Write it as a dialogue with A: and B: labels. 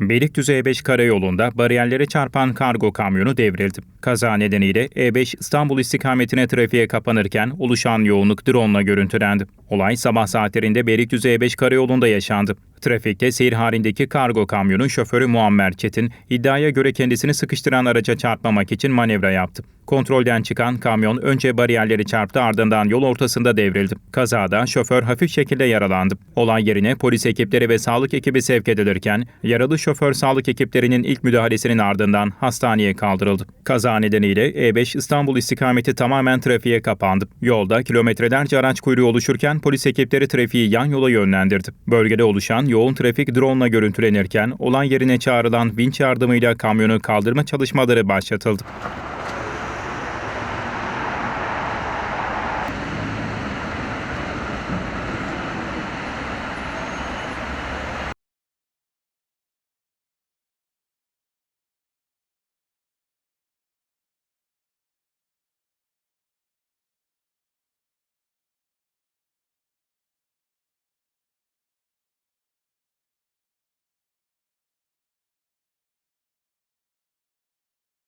A: Beylikdüzü E5 karayolunda bariyerlere çarpan kargo kamyonu devrildi. Kaza nedeniyle E5 İstanbul istikametine trafiğe kapanırken oluşan yoğunluk drone görüntülendi. Olay sabah saatlerinde Beylikdüzü E5 karayolunda yaşandı. Trafikte seyir halindeki kargo kamyonun şoförü Muammer Çetin iddiaya göre kendisini sıkıştıran araca çarpmamak için manevra yaptı. Kontrolden çıkan kamyon önce bariyerleri çarptı ardından yol ortasında devrildi. Kazada şoför hafif şekilde yaralandı. Olay yerine polis ekipleri ve sağlık ekibi sevk edilirken yaralı şoför sağlık ekiplerinin ilk müdahalesinin ardından hastaneye kaldırıldı. Kaza nedeniyle E5 İstanbul istikameti tamamen trafiğe kapandı. Yolda kilometrelerce araç kuyruğu oluşurken polis ekipleri trafiği yan yola yönlendirdi. Bölgede oluşan yoğun trafik drone ile görüntülenirken olay yerine çağrılan vinç yardımıyla kamyonu kaldırma çalışmaları başlatıldı.